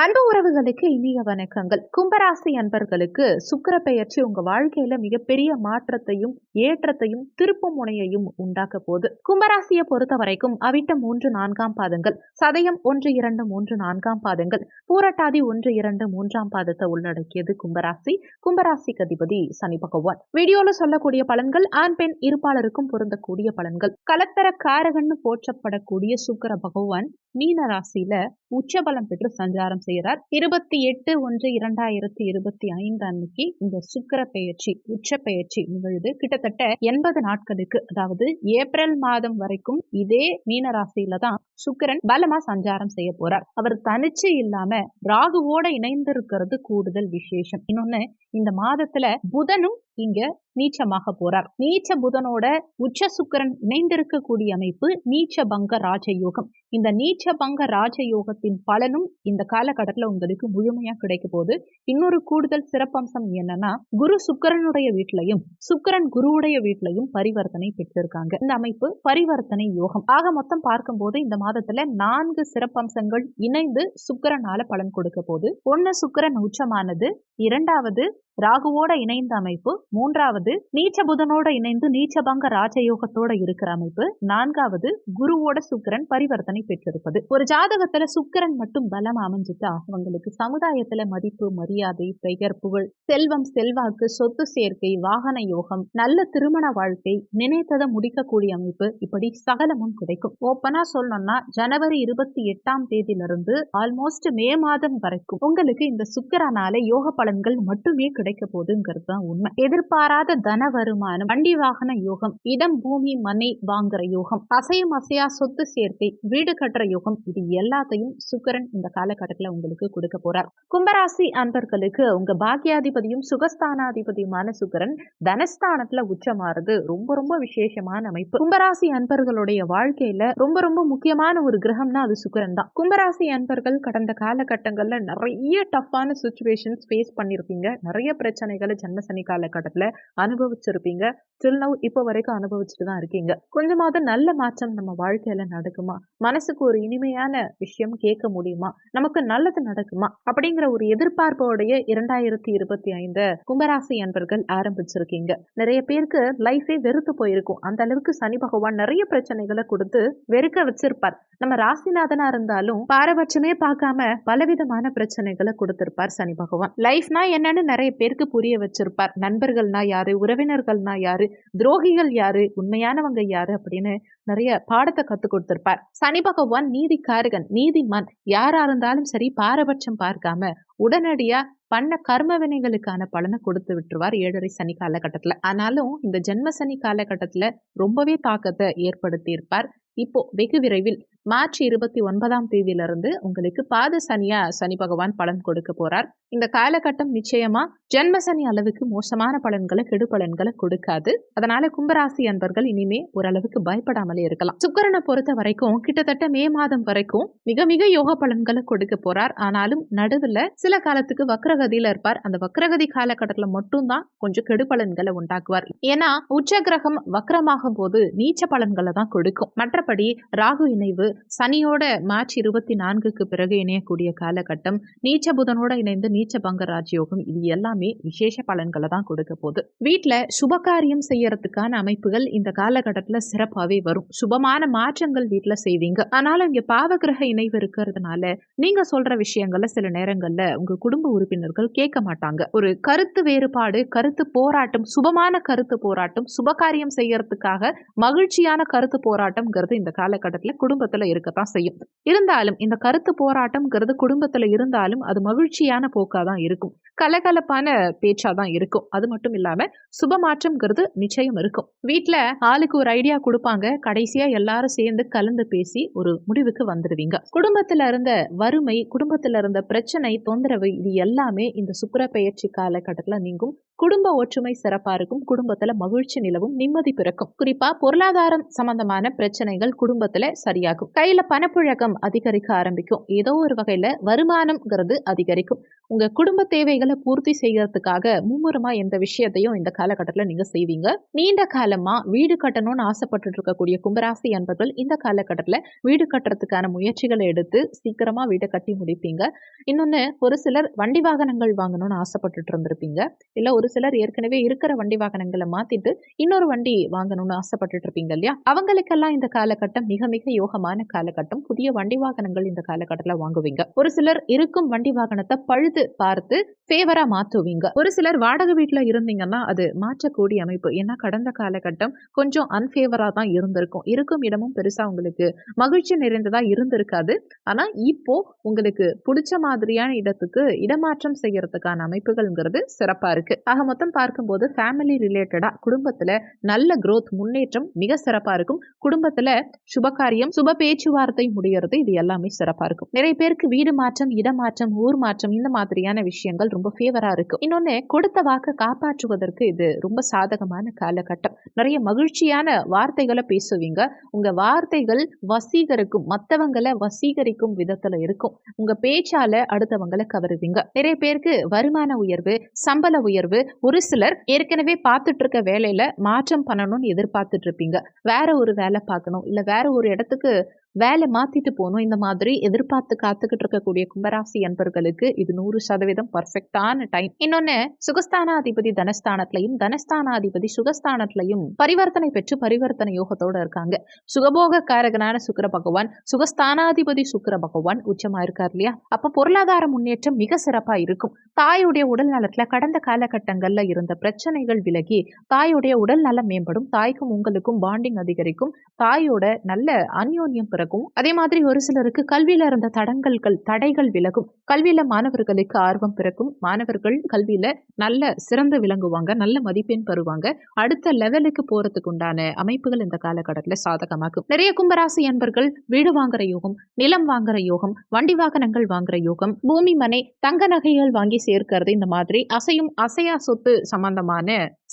அன்பு உறவுகளுக்கு இனிய வணக்கங்கள். கும்பராசி அன்பர்களுக்கு சுக்கிர பெயர்ச்சி உங்க வாழ்க்கையில மிகப்பெரிய மாற்றத்தையும் ஏற்றத்தையும் திருப்பு முனையையும் உண்டாக்க போது கும்பராசியை பொறுத்த வரைக்கும் அவிட்ட மூன்று நான்காம் பாதங்கள் சதயம் ஒன்று இரண்டு மூன்று நான்காம் பாதங்கள் பூரட்டாதி ஒன்று இரண்டு மூன்றாம் பாதத்தை உள்ளடக்கியது கும்பராசி. கும்பராசிக்கு அதிபதி சனி பகவான். வீடியோல சொல்லக்கூடிய பலன்கள் ஆண் பெண் இருப்பாளருக்கும் பொருந்தக்கூடிய பலன்கள். கலத்தர காரகன்னு போற்றப்படக்கூடிய சுக்கிர பகவான் மீன ராசியில உச்சபலம் பெற்று சஞ்சாரம் செய்கிறார் இருபத்தி எட்டு ஒன்று இரண்டாயிரத்தி இருபத்தி ஐந்து அன்னைக்கு இந்த சுக்கர பெயர்ச்சி உச்ச பெயர்ச்சி நிகழ்வு கிட்டத்தட்ட எண்பது நாட்களுக்கு அதாவது ஏப்ரல் மாதம் வரைக்கும் இதே மீன ராசியில தான் சுக்கரன் பலமா சஞ்சாரம் செய்ய போறார். அவர் தனிச்சு இல்லாம ராகுவோட இணைந்திருக்கிறது கூடுதல் விசேஷம். இன்னொன்னு இந்த மாதத்துல புதனும் இங்க நீச்சமாக போறார். நீச்ச புதனோட உச்ச சுக்கரன் இணைந்திருக்கக்கூடிய அமைப்பு நீச்ச பங்க ராஜயோகம். இந்த நீச்ச பங்க ராஜயோகத்தின் பலனும் இந்த காலகட்டத்துல உங்களுக்கு முழுமையா கிடைக்க போகுது. இன்னொரு கூடுதல் சிறப்பம்சம் என்னன்னா குரு சுக்கரனுடைய வீட்லையும் சுக்கரன் குருவுடைய வீட்லையும் பரிவர்த்தனை பெற்றிருக்காங்க. இந்த அமைப்பு பரிவர்த்தனை யோகம். ஆக மொத்தம் பார்க்கும்போது இந்த மாதத்துல நான்கு சிறப்பம்சங்கள் இணைந்து சுக்கரனால பலன் கொடுக்க போகுது. ஒன்னு சுக்கரன் உச்சமானது இரண்டாவது ராகுவோட இணைந்த அமைப்பு மூன்றாவது நீச்ச புதனோட இணைந்து நீச்சபங்க ராஜயோகத்தோட இருக்கிற அமைப்பு நான்காவது குருவோட சுக்கரன் பரிவர்த்தனை பெற்றிருப்பது. ஒரு ஜாதகத்துல சுக்கரன் மட்டும் பலம் அமைஞ்சிட்டா அவங்களுக்கு சமுதாயத்துல மதிப்பு மரியாதை பெயர் புகழ் செல்வம் செல்வாக்கு சொத்து சேர்க்கை வாகன யோகம் நல்ல திருமண வாழ்க்கை நினைத்ததை முடிக்கக்கூடிய அமைப்பு இப்படி சகலமும் கிடைக்கும். ஓப்பனா சொல்லணும்னா ஜனவரி இருபத்தி எட்டாம் தேதியிலிருந்து ஆல்மோஸ்ட் மே மாதம் வரைக்கும் உங்களுக்கு இந்த சுக்கரனால யோக பலன்கள் மட்டுமே கிடைக்கும். கிடைக்க போகுதுங்கிறது தான் உண்மை. எதிர்பாராத தன வருமானம் வண்டி வாகன யோகம் இடம் பூமி மனை வாங்குற யோகம் அசையும் அசையா சொத்து சேர்க்கை வீடு கட்டுற யோகம் இது எல்லாத்தையும் சுக்கரன் இந்த காலகட்டத்தில் உங்களுக்கு கொடுக்க போறார். கும்பராசி அன்பர்களுக்கு உங்க பாக்கியாதிபதியும் சுகஸ்தானாதிபதியுமான சுக்கரன் தனஸ்தானத்துல உச்சமாறுது ரொம்ப ரொம்ப விசேஷமான அமைப்பு. கும்பராசி அன்பர்களுடைய வாழ்க்கையில ரொம்ப ரொம்ப முக்கியமான ஒரு கிரகம்னா அது சுக்கரன் தான். கும்பராசி அன்பர்கள் கடந்த காலகட்டங்கள்ல நிறைய டஃப்பான சுச்சுவேஷன்ஸ் ஃபேஸ் பண்ணியிருப்பீங்க நிறைய பிரச்சனைகளை ஜன்ம சனி காலகட்டத்தில் அனுபவிச்சிருப்பீங்க. டில் நவ் இப்போ வரைக்கும் அனுபவிச்சுட்டு தான் இருக்கீங்க. கொஞ்சமாவது நல்ல மாற்றம் நம்ம வாழ்க்கையில நடக்குமா? மனசுக்கு ஒரு இனிமையான விஷயம் கேட்க முடியுமா? நமக்கு நல்லது நடக்குமா? அப்படிங்கிற ஒரு எதிர்பார்ப்போடைய இரண்டாயிரத்தி இருபத்தி ஐந்து கும்பராசி என்பர்கள் ஆரம்பிச்சிருக்கீங்க. நிறைய பேருக்கு லைஃபே வெறுத்து போயிருக்கும். அந்த அளவுக்கு சனி பகவான் நிறைய பிரச்சனைகளை கொடுத்து வெறுக்க வச்சிருப்பார். நம்ம ராசிநாதனா இருந்தாலும் பாரபட்சமே பார்க்காம பலவிதமான பிரச்சனைகளை கொடுத்திருப்பார் சனி பகவான். லைஃப்னா என்னன்னு நிறைய பேருக்கு புரிய வச்சிருப்பார். நண்பர்கள்னா யாரு? உறவினர்கள்னா யாரு? துரோகிகள் யாரு? உண்மையானவங்க யாரு? அப்படின்னு நிறைய பாடத்தை கத்து கொடுத்திருப்பார். சனி பகவான் நீதிக்காரகன் நீதிமான். யாரா இருந்தாலும் சரி பாரபட்சம் பார்க்காம உடனடியா பண்ண கர்ம வினைகளுக்கான பலனை கொடுத்து விட்டுருவார் ஏழரை சனி காலகட்டத்துல. ஆனாலும் இந்த ஜென்ம சனி காலகட்டத்துல ரொம்பவே தாக்கத்தை ஏற்படுத்தியிருப்பார். இப்போ வெகு விரைவில் மார்ச் இருபத்தி ஒன்பதாம் தேதியிலிருந்து உங்களுக்கு பாத சனியா சனி பகவான் பலன் கொடுக்க போறார். இந்த காலகட்டம் நிச்சயமா ஜென்ம சனி அளவுக்கு மோசமான பலன்களை கெடு பலன்களை கொடுக்காது. அதனால கும்பராசி அன்பர்கள் இனிமே ஓரளவுக்கு பயப்படாமலே இருக்கலாம். சுக்கரனை பொறுத்த வரைக்கும் கிட்டத்தட்ட மே மாதம் வரைக்கும் மிக மிக யோக பலன்களை கொடுக்க போறார். ஆனாலும் நடுவில் சில காலத்துக்கு வக்ரகதியில இருப்பார். அந்த வக்ரகதி காலகட்டத்தில் மட்டும்தான் கொஞ்சம் கெடு பலன்களை உண்டாக்குவார். ஏன்னா உச்ச கிரகம் வக்ரமாகும் போது நீச்ச பலன்களை தான் கொடுக்கும். மற்றபடி ராகு இணைவு சனியோட மார்ச் இருபத்தி நான்குக்கு பிறகு இணையக்கூடிய காலகட்டம் நீச்ச புதனோட இணைந்து நீச்ச பங்க ராஜயோகம் இது எல்லாமே விசேஷ பலன்களை தான் கொடுக்க போகுது. வீட்டில் சுபகாரியம் செய்யறதுக்கான அமைப்புகள் இந்த காலகட்டத்தில் சிறப்பாகவே வரும். சுபமான மாற்றங்கள் வீட்டில் செய்வீங்க. ஆனாலும் இங்கே பாவகிரக இணைவு இருக்கிறதுனால நீங்க சொல்ற விஷயங்கள்ல சில நேரங்கள்ல உங்க குடும்ப உறுப்பினர்கள் கேட்க மாட்டாங்க. ஒரு கருத்து வேறுபாடு கருத்து போராட்டம் சுபமான கருத்து போராட்டம் சுபகாரியம் செய்யறதுக்காக மகிழ்ச்சியான கருத்து போராட்டம்ங்கிறது இந்த காலகட்டத்தில் குடும்பத்தில் இருக்கத்தான் செய்யும். இருந்தாலும் இந்த கருத்து போராட்டம்ங்கிறது குடும்பத்தில் இருந்தாலும் அது மகிழ்ச்சியான போக்காக தான் இருக்கும். கலகலப்பான பேச்சா தான் இருக்கும். அது மட்டும் இல்லாம சுபமாற்றம்ங்கிறது நிச்சயம் இருக்கும். வீட்டில் ஆளுக்கு ஒரு ஐடியா கொடுப்பாங்க. கடைசியா எல்லாரும் சேர்ந்து கலந்து பேசி ஒரு முடிவுக்கு வந்துடுவீங்க குடும்பத்துல இருந்த வறுமை குடும்பத்துல இருந்த பிரச்சனை தொந்தரவு இது எல்லாமே இந்த சுக்கர பெயர்ச்சி காலகட்டத்தில் நீங்கும். குடும்ப ஒற்றுமை சிறப்பா இருக்கும். குடும்பத்துல மகிழ்ச்சி நிலவும் நிம்மதி பிறக்கும். குறிப்பா பொருளாதாரம் சம்பந்தமான பிரச்சனைகள் குடும்பத்துல சரியாகும். கையில் பணப்புழக்கம் அதிகரிக்க ஆரம்பிக்கும். ஏதோ ஒரு வகையில் வருமானம்ங்கிறது அதிகரிக்கும். உங்க குடும்ப தேவைகளை பூர்த்தி செய்யறதுக்காக மும்முரமாக எந்த விஷயத்தையும் இந்த காலகட்டத்தில் நீங்க செய்வீங்க. நீண்ட காலமா வீடு கட்டணும்னு ஆசைப்பட்டு இருக்கக்கூடிய கும்பராசி அன்பர்கள் இந்த காலகட்டத்தில் வீடு கட்டுறதுக்கான முயற்சிகளை எடுத்து சீக்கிரமா வீடை கட்டி முடிப்பீங்க. இன்னொன்னு ஒரு சிலர் வண்டி வாகனங்கள் வாங்கணும்னு ஆசைப்பட்டுட்டு இருந்திருப்பீங்க இல்லை ஒரு சிலர் ஏற்கனவே இருக்கிற வண்டி வாகனங்களை மாத்திட்டு இன்னொரு வண்டி வாங்கணும்னு ஆசைப்பட்டுட்டு இருப்பீங்க இல்லையா? அவங்களுக்கெல்லாம் இந்த காலகட்டம் மிக மிக யோகமான காலகட்டம் புதிய வண்டி வாகனங்கள் இந்த காலகட்டத்துல வாங்குவீங்க. ஒரு சிலர் இருக்கும் வண்டி வாகனத்தை பழுது பார்த்து ஃபேவரா மாத்துவீங்க. ஒரு சிலர் வாடகை வீட்டுல இருந்தீங்கன்னா அது மாற்றக்கூடிய அமைப்பு. ஏன்னா கடந்த காலகட்டம் கொஞ்சம் அன்ஃபேவரா தான் இருந்திருக்கும். இருக்கும் இடமும் பெருசா உங்களுக்கு மகிழ்ச்சி நிறைந்ததா இருந்திருக்காது. ஆனா இப்போ உங்களுக்கு பிடிச்ச மாதிரியான இடத்துக்கு இடமாற்றம் செய்யறதுக்கான அமைப்புகள்ங்கிறது சிறப்பா இருக்கு. ஆக மொத்தம் பார்க்கும்போது ஃபேமிலி ரிலேட்டடா குடும்பத்துல நல்ல குரோத் முன்னேற்றம் மிக சிறப்பா இருக்கும். குடும்பத்துல சுபகாரியம் சுப பேச்சுவார்த்தை முடியறது இது எல்லாமே சிறப்பாக இருக்கும். நிறைய பேருக்கு வீடு மாற்றம் இடமாற்றம் ஊர் மாற்றம் இந்த மாதிரியான விஷயங்கள் ரொம்ப ஃபேவராக இருக்கும். இன்னொன்று கொடுத்த வாக்கை காப்பாற்றுவதற்கு இது ரொம்ப சாதகமான காலகட்டம். நிறைய மகிழ்ச்சியான வார்த்தைகளை பேசுவீங்க. உங்கள் வார்த்தைகள் வசீகரிக்கும் மற்றவங்களை வசீகரிக்கும் விதத்தில் இருக்கும். உங்கள் பேச்சால் அடுத்தவங்களை கவருவீங்க. நிறைய பேருக்கு வருமான உயர்வு சம்பள உயர்வு ஒரு சிலர் ஏற்கனவே பார்த்துட்டு இருக்க வேலையில மாற்றம் பண்ணணும்னு எதிர்பார்த்துட்டு இருப்பீங்க வேற ஒரு வேலை பார்க்கணும் இல்லை வேற ஒரு இடத்துக்கு வேலை மாத்திட்டு போகணும். இந்த மாதிரி எதிர்பார்த்து காத்துக்கிட்டு இருக்கக்கூடிய கும்பராசி அன்பர்களுக்கு இது நூறு சதவீதம் பர்ஃபெக்டான டைம் இன்னொன்னு சுகஸ்தானாதிபதி தனஸ்தானத்திலையும் தனஸ்தானாதிபதி சுகஸ்தானத்திலையும் பரிவர்த்தனை பெற்று பரிவர்த்தனை யோகத்தோட இருக்காங்க. சுகபோக காரகனான சுக்கர பகவான் சுகஸ்தானாதிபதி சுக்கர பகவான் உச்சமா இருக்கார் இல்லையா? அப்ப பொருளாதார முன்னேற்றம் மிக சிறப்பா இருக்கும். தாயுடைய உடல் நலத்துல கடந்த காலகட்டங்கள்ல இருந்த பிரச்சனைகள் விலகி தாயுடைய உடல் நலம் மேம்படும். தாய்க்கும் உங்களுக்கும் பாண்டிங் அதிகரிக்கும். தாயோட நல்ல அந்யோன்யம் பிறக்கும் அதே மாதிரி ஒரு சிலருக்கு கல்வியில இருந்த தடங்கல்கள் தடைகள் விலகும். கல்வியில மாணவர்களுக்கு ஆர்வம் பிறக்கும். மாணவர்கள் கல்வியில நல்ல சிறந்து விளங்குவாங்க நல்ல மதிப்பெண் பெறுவாங்க. அடுத்த லெவலுக்கு போறதுக்கு உண்டான அமைப்புகள் இந்த காலகட்டத்துல சாதகமாகும். நிறைய கும்பராசி அன்பர்கள் வீடு வாங்குற யோகம் நிலம் வாங்குற யோகம் வண்டி வாகனங்கள் வாங்குற யோகம் பூமி மனை தங்க நகைகள் வாங்கி சேர்க்கிறது இந்த மாதிரி அசையும் அசையா சொத்து சம்பந்தமான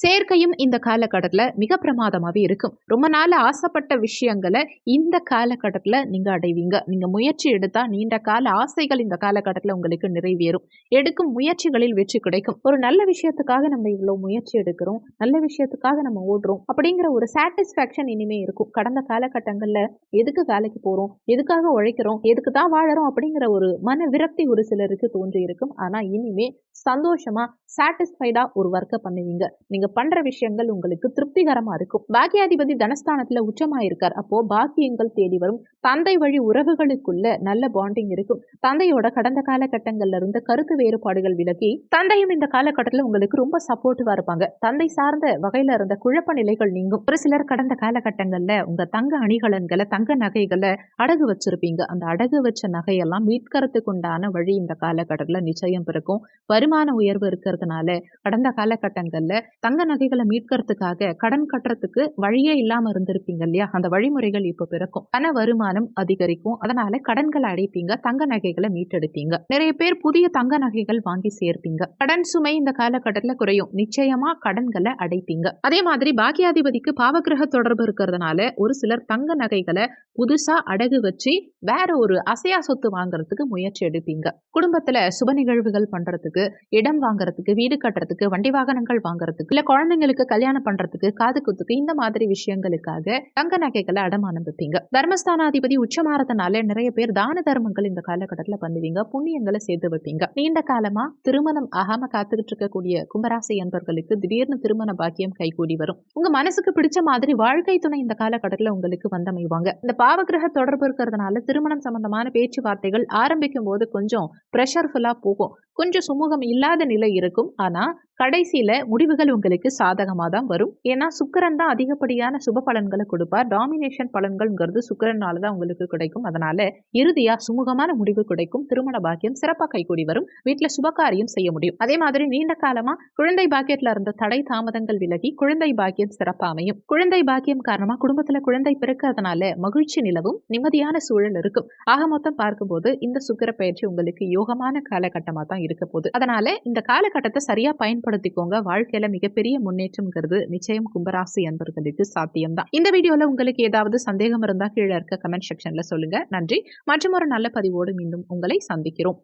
சேர்க்கையும் இந்த காலகட்டத்துல மிக பிரமாதமாவே இருக்கும். ரொம்ப நாள் ஆசைப்பட்ட விஷயங்களை இந்த காலகட்ட நீங்க அடைவீங்க. நீங்க முயற்சி எடுத்தா நீண்ட கால ஆசைகள் இந்த காலகட்டத்துல உங்களுக்கு நிறைவேறும். எடுக்கும் முயற்சிகளில் வெற்றி கிடைக்கும். ஒரு நல்ல விஷயத்துக்காக நம்ம இவ்வளவு முயற்சி எடுக்கிறோம். நல்ல விஷயத்துக்காக நம்ம ஓடுறோம். அப்படிங்கிற ஒரு சாட்டிஸ்ஃபேக்ஷன் இனிமே இருக்கும். கடந்த காலகட்டங்கள்ல எதுக்கு வேலைக்கு போறோம்? எதுக்காக உழைக்கிறோம்? எதுக்கு தான் வாழறோம்? அப்படிங்கிற ஒரு மன விரக்தி ஒரு சிலருக்கு தோன்றி இருக்கும் ஆனா இனிமே சந்தோஷமா சாட்டிஸ்ஃபைடா ஒரு ஒர்க்கை பண்ணுவீங்க. நீங்க பண்ற விஷயங்கள் உங்களுக்கு திருப்திகரமா இருக்கும். பாக்கியாதிபதி தனஸ்தானத்துல உச்சமாயிருக்கார். அப்போ பாக்கியங்கள் தேடி வரும். தந்தை வழி உறவுகளுக்குள்ள நல்ல பாண்டிங் இருக்கும். தந்தையோட கடந்த காலகட்டங்கள்ல இருந்த கருத்து வேறுபாடுகள் விலகி தந்தையும் இந்த காலகட்டத்துல உங்களுக்கு ரொம்ப சப்போர்ட்டிவா இருப்பாங்க. தந்தை சார்ந்த வகையில இருந்த குழப்ப நிலைகள் நீங்கும். ஒரு சிலர் கடந்த காலகட்டங்கள்ல உங்க தங்க அணிகலன்களை தங்க நகைகளை அடகு வச்சிருப்பீங்க. அந்த அடகு வச்ச நகையெல்லாம் மீட்கறதுக்கு உண்டான வழி இந்த காலகட்டத்துல நிச்சயம் பிறக்கும். வருமான உயர்வு இருக்கிறது இருந்ததுனால கடந்த காலகட்டங்கள்ல தங்க நகைகளை மீட்கறதுக்காக கடன் கட்டுறதுக்கு வழியே இல்லாம இருந்திருப்பீங்க இல்லையா? அந்த வழிமுறைகள் இப்ப பிறக்கும். பண வருமானம் அதிகரிக்கும். அதனால கடன்களை அடைப்பீங்க. தங்க நகைகளை மீட்டெடுப்பீங்க. நிறைய பேர் புதிய தங்க நகைகள் வாங்கி சேர்ப்பீங்க. கடன் சுமை இந்த காலகட்டத்துல குறையும். நிச்சயமா கடன்களை அடைப்பீங்க. அதே மாதிரி பாக்கியாதிபதிக்கு பாவகிரக தொடர்பு இருக்கிறதுனால ஒரு சிலர் தங்க நகைகளை புதுசா அடகு வச்சு வேற ஒரு அசையா சொத்து வாங்குறதுக்கு முயற்சி எடுப்பீங்க. குடும்பத்துல சுப நிகழ்வுகள் பண்றதுக்கு இடம் வாங்குறதுக்கு வீடு கட்டுறதுக்கு வண்டி வாகனங்கள் வாங்குறதுக்கு இல்ல குழந்தைங்களுக்கு கல்யாணம் பண்றதுக்கு காது குத்துக்கு இந்த மாதிரி விஷயங்களுக்காக தங்க நகைகளை அடமானம் வைப்பீங்க தர்மஸ்தானாதிபதி உச்சமாறதுனால நிறைய பேர் தான தர்மங்கள் இந்த காலகட்டத்துல பண்ணுவீங்க புண்ணியங்களை சேர்த்து வைப்பீங்க. நீண்ட காலமா திருமணம் ஆகாம காத்துக்கிட்டு இருக்கக்கூடிய கும்பராசி என்பவர்களுக்கு திடீர்னு திருமண பாக்கியம் கைகூடி வரும். உங்க மனசுக்கு பிடிச்ச மாதிரி வாழ்க்கை துணை இந்த காலகட்டத்துல உங்களுக்கு வந்தமைவாங்க. இந்த பாவகிரக தொடர்பு இருக்கிறதுனால திருமணம் சம்பந்தமான பேச்சுவார்த்தைகள் ஆரம்பிக்கும் போது கொஞ்சம் ப்ரெஷர்ஃபுல்லா போகும். கொஞ்சம் சுமூகம் இல்லாத நிலை இருக்கும். ஆனா கடைசியில முடிவுகள் உங்களுக்கு சாதகமா தான் வரும். ஏன்னா சுக்கரன் தான் அதிகப்படியான சுப பலன்களை கொடுப்பார். டாமினேஷன் பலன்கள்ங்கிறது சுக்கரனால தான் உங்களுக்கு கிடைக்கும். அதனால இறுதியா சுமூகமான முடிவு கிடைக்கும். திருமண பாக்கியம் சிறப்பாக கைகூடி வரும். வீட்டில் சுபகாரியம் செய்ய முடியும். அதே மாதிரி நீண்ட காலமா குழந்தை பாக்கியத்துல இருந்த தடை தாமதங்கள் விலகி குழந்தை பாக்கியம் சிறப்பாக அமையும். குழந்தை பாக்கியம் காரணமா குடும்பத்துல குழந்தை பிறக்கிறதுனால மகிழ்ச்சி நிலவும். நிம்மதியான சூழல் இருக்கும். ஆக மொத்தம் பார்க்கும்போது இந்த சுக்கிர பயிற்சி உங்களுக்கு யோகமான காலகட்டமா தான் இருக்க போகுது அதனால இந்த காலகட்டத்தை சரியா பயன்படுத்திக்கோங்க. வாழ்க்கையில மிகப்பெரிய முன்னேற்றம்ங்கிறது நிச்சயம் கும்பராசி அன்பர்களுக்கு சாத்தியம்தான். இந்த வீடியோல உங்களுக்கு ஏதாவது சந்தேகம் இருந்தா கீழே இருக்க கமெண்ட் செக்ஷன்ல சொல்லுங்க. நன்றி. மற்றும் ஒரு நல்ல பதிவோடு மீண்டும் உங்களை சந்திக்கிறோம்.